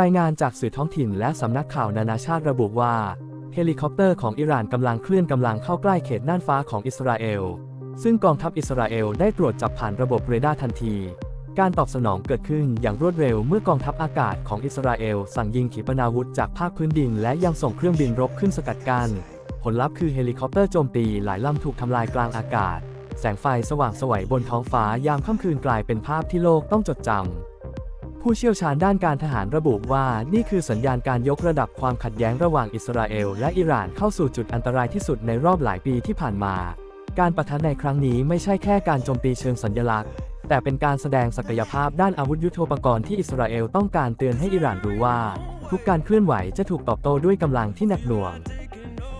รายงานจากสื่อท้องถิ่นและสำนักข่าวนานาชาติระบุว่า เฮลิคอปเตอร์ของอิหร่านกำลังเคลื่อนกำลังเข้าใกล้เขตน่านฟ้าของอิสราเอล ซึ่งกองทัพอิสราเอลได้ตรวจจับผ่านระบบเรดาร์ทันที การตอบสนองเกิดขึ้นอย่างรวดเร็วเมื่อกองทัพอากาศของอิสราเอลสั่งยิงขีปนาวุธจากภาคพื้นดิน และยังส่งเครื่องบินรบขึ้นสกัดกั้น ผลลัพธ์คือเฮลิคอปเตอร์โจมตีหลายลำถูกทำลายกลางอากาศ แสงไฟสว่างสวยบนท้องฟ้ายามค่ำคืนกลายเป็นภาพที่โลกต้องจดจำ ผู้เชี่ยวชาญด้านการทหารระบุว่านี่คือสัญญาณการยกระดับความขัดแย้งระหว่างอิสราเอลและอิหร่านเข้าสู่จุดอันตรายที่สุดในรอบหลายปีที่ผ่านมา การประทะในครั้งนี้ไม่ใช่แค่การโจมตีเชิงสัญลักษณ์ แต่เป็นการแสดงศักยภาพด้านอาวุธยุโทโธปกรณ์ที่อิสราเอลต้องการเตือนให้อิหร่านรู้ว่า ทุกการเคลื่อนไหวจะถูกตอบโต้ด้วยกำลังที่หนักหน่วง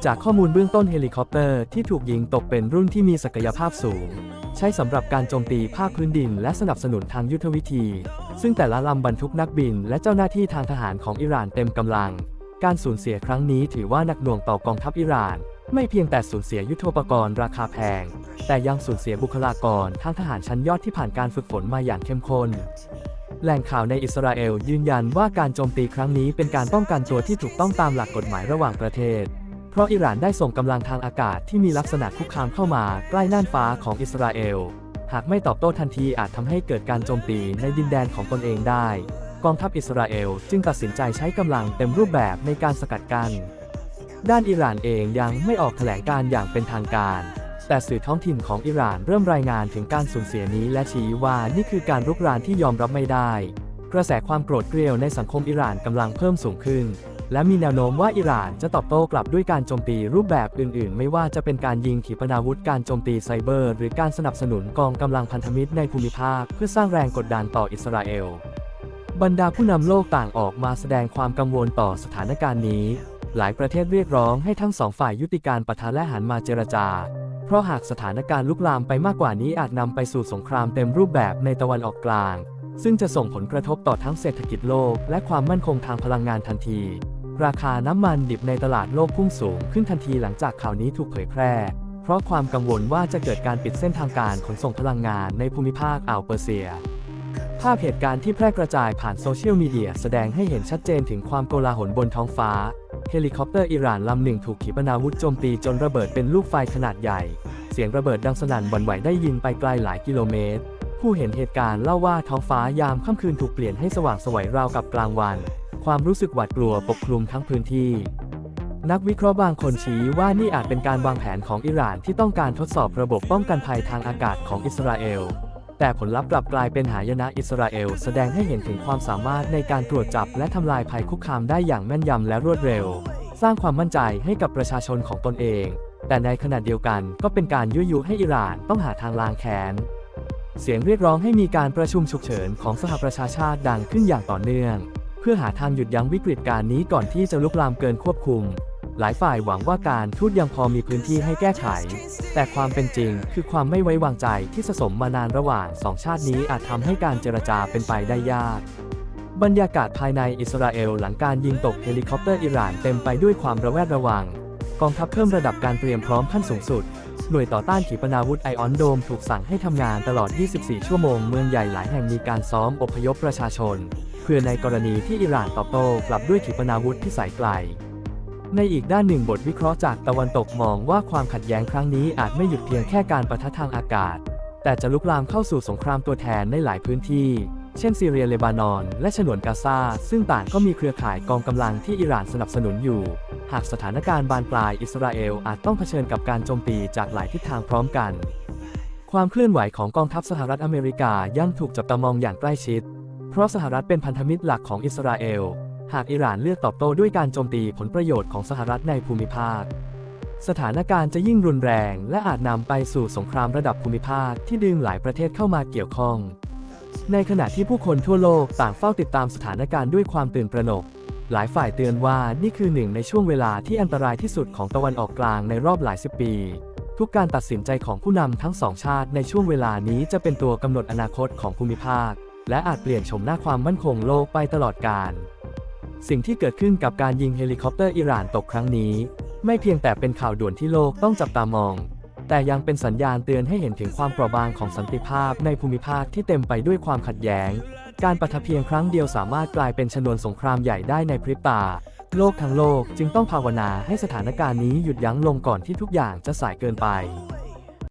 จากข้อมูลเบื้องต้นเฮลิคอปเตอร์ที่ถูกยิงตกเป็นรุ่นที่มีศักยภาพสูง ใช้สำหรับการโจมตีภาคพื้นดิน และสนับสนุนทางยุทธวิธี ซึ่งแต่ละลำบรรทุกนักบิน และเจ้าหน้าที่ทางทหารของอิหร่านเต็มกำลัง การสูญเสียครั้งนี้ถือว่าหนักหน่วงต่อกองทัพอิหร่าน ไม่เพียงแต่สูญเสียยุทโธปกรณ์ราคาแพง แต่ยังสูญเสียบุคลากรทางทหารชั้นยอดที่ผ่านการฝึกฝนมาอย่างเข้มข้นแหล่งข่าวในอิสราเอลยืนยันว่าการโจมตีครั้งนี้เป็นการป้องกันตัวที่ถูกต้องตามหลักกฎหมายระหว่างประเทศ ราะอิหร่านได้ส่งกำลังทางอากาศที่มีลักษณะคุกคามเข้ามาใกล้น่านฟ้าของอิสราเอล หากไม่ตอบโต้ทันทีอาจทำให้เกิดการโจมตีในดินแดนของตนเองได้ กองทัพอิสราเอลจึงตัดสินใจใช้กำลังเต็มรูปแบบในการสกัดกัน้นด้านอิหร่านเองยังไม่ออกแถลงการอย่างเป็นทางการ แต่สื่อท้องถิ่นของอิหร่านเริ่มรายงานถึงการสูญเสียนี้และชี้ว่านี่คือการรุกรานที่ยอมรับไม่ได้ กระแสความโกรธเกรียวในสังคมอิหร่านกำลังเพิ่มสูงขึ้น และมีแนวโน้มว่าอิหร่านจะตอบโต้กลับด้วยการโจมตีรูปแบบอื่น ๆ ไม่ว่าจะเป็นการยิงขีปนาวุธการโจมตีไซเบอร์ หรือการสนับสนุนกองกำลังพันธมิตรในภูมิภาค เพื่อสร้างแรงกดดันต่ออิสราเอล บรรดาผู้นำโลกต่างออกมาแสดงความกังวลต่อสถานการณ์นี้ หลายประเทศเรียกร้องให้ทั้งสองฝ่ายยุติการปะทะและหันมาเจรจา เพราะหากสถานการณ์ลุกลามไปมากกว่านี้อาจนำไปสู่สงครามเต็มรูปแบบในตะวันออกกลางซึ่งจะส่งผลกระทบต่อทั้งเศรษฐกิจโลกและความมั่นคงทางพลังงานทันที ราคาน้ำมันดิบในตลาดโลกพุ่งสูงขึ้นทันทีหลังจากข่าวนี้ถูกเผยแพร่ เพราะความกังวลว่าจะเกิดการปิดเส้นทางการขนส่งพลังงานในภูมิภาคอ่าวเปอร์เซีย ภาพเหตุการณ์ที่แพร่กระจายผ่านโซเชียลมีเดียแสดงให้เห็นชัดเจนถึงความโกลาหลบนท้องฟ้า เฮลิคอปเตอร์อิหร่านลำหนึ่งถูกขีปนาวุธโจมตีจนระเบิดเป็นลูกไฟขนาดใหญ่ เสียงระเบิดดังสนั่นวั่นไหวได้ยินไปไกลหลายกิโลเมตร ผู้เห็นเหตุการณ์เล่าว่าท้องฟ้ายามค่ำคืนถูกเปลี่ยนให้สว่างสวยราวกับกลางวัน ความรู้สึกหวาดกลัวปกคลุมทั้งพื้นที่ นักวิเคราะห์บางคนชี้ว่านี่อาจเป็นการวางแผนของอิหร่านที่ต้องการทดสอบระบบป้องกันภัยทางอากาศของอิสราเอล แต่ผลลัพธ์กลับกลายเป็นหายนะอิสราเอล แสดงให้เห็นถึงความสามารถในการตรวจจับและทำลายภัยคุกคามได้อย่างแม่นยำและรวดเร็ว สร้างความมั่นใจให้กับประชาชนของตนเอง แต่ในขณะเดียวกันก็เป็นการยุยยุให้อิหร่านต้องหาทางล้างแค้นเสียงเรียกร้องให้มีการประชุมฉุกเฉินของสหประชาชาติดังขึ้นอย่างต่อเนื่อง เพื่อหาทางหยุดยั้งวิกฤตการณ์นี้ก่อนที่จะลุกลามเกินควบคุม หลายฝ่ายหวังว่าการทูตยังพอมีพื้นที่ให้แก้ไข แต่ความเป็นจริงคือความไม่ไว้วางใจที่สะสมมานานระหว่างสองชาตินี้อาจทำให้การเจรจาเป็นไปได้ยาก บรรยากาศภายในอิสราเอลหลังการยิงตกเฮลิคอปเตอร์อิหร่านเต็มไปด้วยความระแวดระวัง กองทัพเพิ่มระดับการเตรียมพร้อมขั้นสูงสุด หน่วยต่อต้านขีปนาวุธไอออนโดมถูกสั่งให้ทำงานตลอด 24 ชั่วโมง เมืองใหญ่หลายแห่งมีการซ้อมอพยพประชาชน เพื่อในกรณีที่อิหร่านตอบโต้กลับด้วยขีปนาวุธที่สายไกล ในอีกด้านหนึ่งบทวิเคราะห์จากตะวันตกมองว่าความขัดแย้งครั้งนี้อาจไม่หยุดเพียงแค่การประทะทางอากาศ แต่จะลุกลามเข้าสู่สงครามตัวแทนในหลายพื้นที่ เช่นซีเรียเลบานอน และฉนวนกาซาซึ่งต่างก็มีเครือข่ายกองกำลังที่อิหร่านสนับสนุนอยู่ หากสถานการณ์บานปลายอิสราเอลอาจต้องเผชิญกับการโจมตีจากหลายทิศทางพร้อมกัน ความเคลื่อนไหวของกองทัพสหรัฐอเมริกายังถูกจับตามองอย่างใกล้ชิด เพราะสหรัฐเป็นพันธมิตรหลักของอิสราเอล หากอิหร่านเลือกตอบโต้ด้วยการโจมตีผลประโยชน์ของสหรัฐในภูมิภาค สถานการณ์จะยิ่งรุนแรง และอาจนำไปสู่สงครามระดับภูมิภาคที่ดึงหลายประเทศเข้ามาเกี่ยวข้อง ในขณะที่ผู้คนทั่วโลกต่างเฝ้าติดตามสถานการณ์ด้วยความตื่นตระหนก หลายฝ่ายเตือนว่านี่คือหนึ่งในช่วงเวลาที่อันตรายที่สุดของตะวันออกกลางในรอบหลายสิบปี ทุกการตัดสินใจของผู้นำทั้งสองชาติในช่วงเวลานี้จะเป็นตัวกำหนดอนาคตของภูมิภาค และอาจเปลี่ยนโฉมหน้าความมั่นคงโลกไปตลอดกาลสิ่งที่เกิดขึ้นกับการยิงเฮลิคอปเตอร์อิหร่านตกครั้งนี้ ไม่เพียงแต่เป็นข่าวด่วนที่โลกต้องจับตามอง แต่ยังเป็นสัญญาณเตือนให้เห็นถึงความเปราะบางของสันติภาพในภูมิภาคที่เต็มไปด้วยความขัดแย้ง การปะทะเพียงครั้งเดียวสามารถกลายเป็นชนวนสงครามใหญ่ได้ในพริบตา โลกทั้งโลกจึงต้องภาวนาให้สถานการณ์นี้หยุดยั้งลงก่อนที่ทุกอย่างจะสายเกินไป